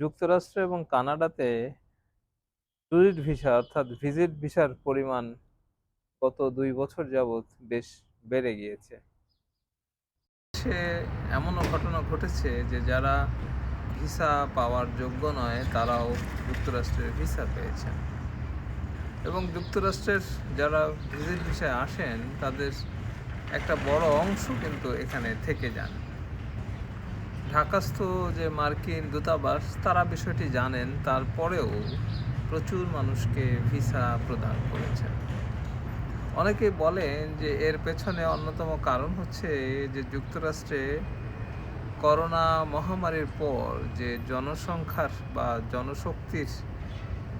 যুক্তরাষ্ট্র এবং কানাডাতে ট্যুরিস্ট ভিসা অর্থাৎ ভিজিট ভিসার পরিমাণ গত দুই বছর যাবৎ বেশ বেড়ে গিয়েছে। সে এমনও ঘটনা ঘটেছে যে যারা ভিসা পাওয়ার যোগ্য নয়, তারাও যুক্তরাষ্ট্রের ভিসা পেয়েছেন। এবং যুক্তরাষ্ট্রের যারা ভিজিট ভিসায় আসেন, তাদের একটা বড় অংশ কিন্তু এখানে থেকে যান। ঢাকাস্থ যে মার্কিন দূতাবাস, তারা বিষয়টি জানেন, তারপরেও প্রচুর মানুষকে ভিসা প্রদান করেছেন অনেকে বলেন যে এর পেছনে অন্যতম কারণ হচ্ছে যে যুক্তরাষ্ট্রে করোনা মহামারীর পর যে জনসংখ্যার বা জনশক্তির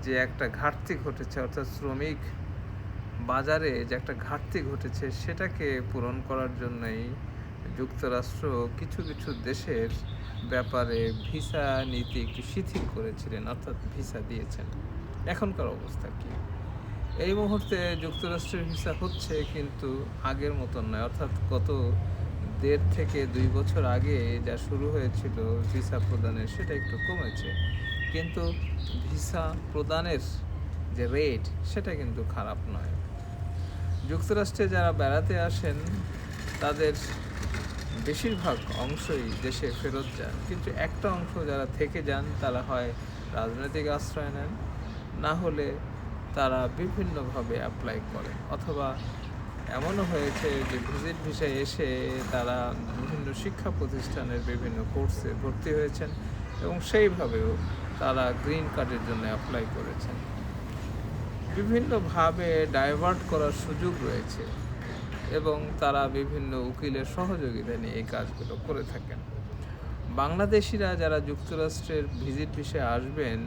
যে একটা ঘাটতি ঘটেছে, অর্থাৎ শ্রমিক বাজারে যে একটা ঘাটতি ঘটেছে, সেটাকে পূরণ করার জন্যই যুক্তরাষ্ট্র কিছু কিছু দেশের ব্যাপারে ভিসা নীতি একটু শিথিল করেছিলেন, অর্থাৎ ভিসা দিয়েছেন। এখনকার অবস্থা কি? এই মুহূর্তে যুক্তরাষ্ট্রের ভিসা হচ্ছে কিন্তু আগের মতন নয়, অর্থাৎ গত দেড় থেকে দুই বছর আগে যা শুরু হয়েছিল ভিসা প্রদানের, সেটা একটু কমেছে। কিন্তু ভিসা প্রদানের যে রেট, সেটা কিন্তু খারাপ নয়। যুক্তরাষ্ট্রে যারা বেড়াতে আসেন, তাদের বেশিরভাগ অংশই দেশে ফেরত যান। কিন্তু একটা অংশ যারা থেকে যান, তারা হয় রাজনৈতিক আশ্রয় নেন। না হলে তারা বিভিন্নভাবে অ্যাপ্লাই করেন। অথবা এমনও হয়েছে যে ভিজিট ভিসায় এসে তারা বিভিন্ন শিক্ষা প্রতিষ্ঠানের বিভিন্ন কোর্সে ভর্তি হয়েছেন এবং সেইভাবেও তারা গ্রিন কার্ডের জন্য অ্যাপ্লাই করেছেন। বিভিন্নভাবে ডাইভার্ট করার সুযোগ রয়েছে। এবং তারা বিভিন্ন উকিলের সহযোগিতা নিয়ে এই কাজগুলো করে থাকেন। বাংলাদেশিরা যারা যুক্তরাষ্ট্রের ভিজিট বিষয়ে আসবেন,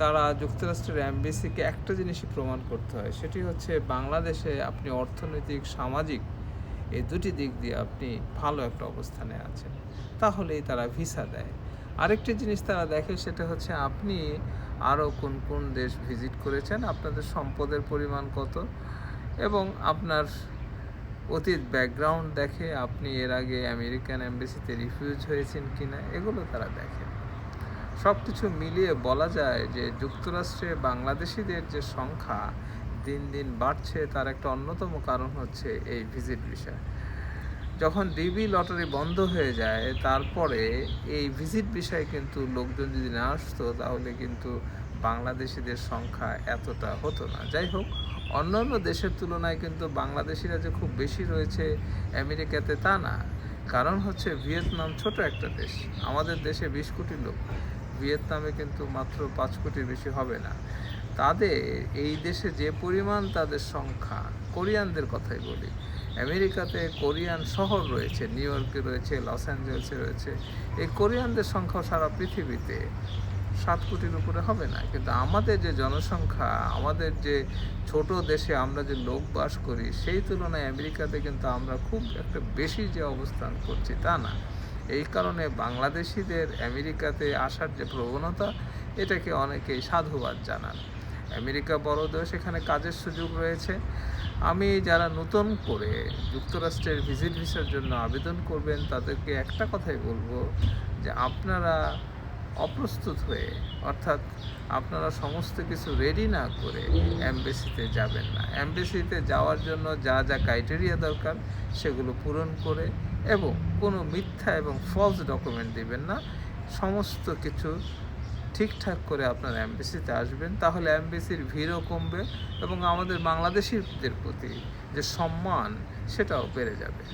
তারা যুক্তরাষ্ট্রের অ্যাম্বাসিকে একটা জিনিসই প্রমাণ করতে হয়, সেটি হচ্ছে বাংলাদেশে আপনি অর্থনৈতিক, সামাজিক এই দুটি দিক দিয়ে আপনি ভালো একটা অবস্থানে আছেন। তাহলেই তারা ভিসা দেয়। আরেকটি জিনিস তারা দেখে সেটা হচ্ছে আপনি আরও কোন কোন দেশ ভিজিট করেছেন, আপনাদের সম্পদের পরিমাণ কত এবং আপনার অতীত ব্যাকগ্রাউন্ড দেখে আপনি এর আগে আমেরিকান এম্বাসিতে রিফিউজ হয়েছেন কি না এগুলো তারা দেখে সব কিছু মিলিয়ে বলা যায় যে যুক্তরাষ্ট্রে বাংলাদেশিদের যে সংখ্যা দিন দিন বাড়ছে, তার একটা অন্যতম কারণ হচ্ছে এই ভিজিট বিষয় যখন ডিবি লটারি বন্ধ হয়ে যায়, তারপরে এই ভিজিট বিষয়ে কিন্তু লোকজন যদি না আসতো, তাহলে কিন্তু বাংলাদেশিদের সংখ্যা এতটা হতো না। যাই হোক অন্যান্য দেশের তুলনায় কিন্তু বাংলাদেশিরা যে খুব বেশি রয়েছে আমেরিকাতে তা না। কারণ হচ্ছে ভিয়েতনাম ছোট একটা দেশ, আমাদের দেশে বিশ কোটি লোক। ভিয়েতনামে কিন্তু মাত্র পাঁচ কোটির বেশি হবে না। তাদের এই দেশে যে পরিমাণ তাদের সংখ্যা, কোরিয়ানদের কথাই বলি। আমেরিকাতে কোরিয়ান শহর রয়েছে, নিউ ইয়র্কে রয়েছে, লস অ্যাঞ্জেলসে রয়েছে। এই কোরিয়ানদের সংখ্যাও সারা পৃথিবীতে সাত কোটির উপরে হবে না। কিন্তু আমাদের যে জনসংখ্যা, আমাদের যে ছোট দেশে আমরা যে লোক বাস করি, সেই তুলনায় আমেরিকাতে কিন্তু আমরা খুব একটা বেশি যে অবস্থান করছি তা না। এই কারণে বাংলাদেশিদের আমেরিকাতে আসার যে প্রবণতা, এটাকে অনেকেই সাধুবাদ জানান। আমেরিকা বড় দেশ, এখানে কাজের সুযোগ রয়েছে। আমি যারা নতুন করে যুক্তরাষ্ট্রের ভিজিট ভিসার জন্য আবেদন করবেন, তাদেরকে একটা কথাই বলব যে আপনারা অপ্রস্তুত হয়ে, অর্থাৎ আপনারা সমস্ত কিছু রেডি না করে অ্যাম্বাসিতে যাবেন না। অ্যাম্বাসিতে যাওয়ার জন্য যা যা ক্রাইটেরিয়া দরকার, সেগুলো পূরণ করে এবং কোনো মিথ্যা এবং ফলস ডকুমেন্ট দিবেন না। সমস্ত কিছু ঠিকঠাক করে আপনার অ্যাম্বাসিতে আসবেন। তাহলে অ্যাম্বাসির ভিড়ও কমবে এবং আমাদের বাংলাদেশিদের প্রতি যে সম্মান, সেটাও বেড়ে যাবে।